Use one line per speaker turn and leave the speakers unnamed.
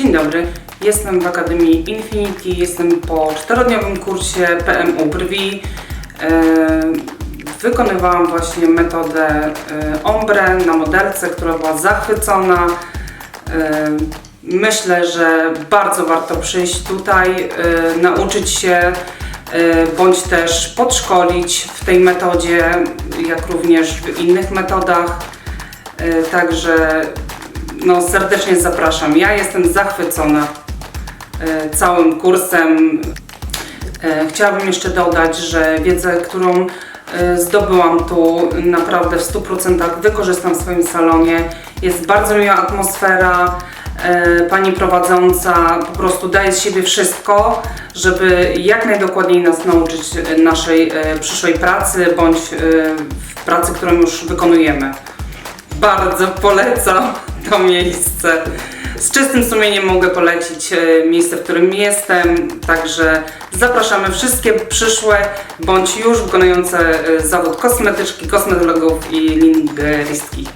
Dzień dobry, jestem w Akademii Infinity, jestem po czterodniowym kursie PMU brwi. E, Wykonywałam właśnie metodę e, ombre na modelce, która była zachwycona. E, Myślę, że bardzo warto przyjść tutaj, nauczyć się bądź też podszkolić w tej metodzie, jak również w innych metodach. Także no, serdecznie zapraszam. Ja jestem zachwycona e, całym kursem. E, Chciałabym jeszcze dodać, że wiedzę, którą e, zdobyłam tu naprawdę w 100% wykorzystam w swoim salonie. Jest bardzo miła atmosfera. Pani prowadząca po prostu daje z siebie wszystko, żeby jak najdokładniej nas nauczyć naszej przyszłej pracy bądź w pracy, którą już wykonujemy. Bardzo polecam to miejsce. Z czystym sumieniem mogę polecić e, miejsce, w którym jestem, także zapraszamy wszystkie przyszłe bądź już wykonujące e, zawód kosmetyczki, kosmetologów i lingeristki.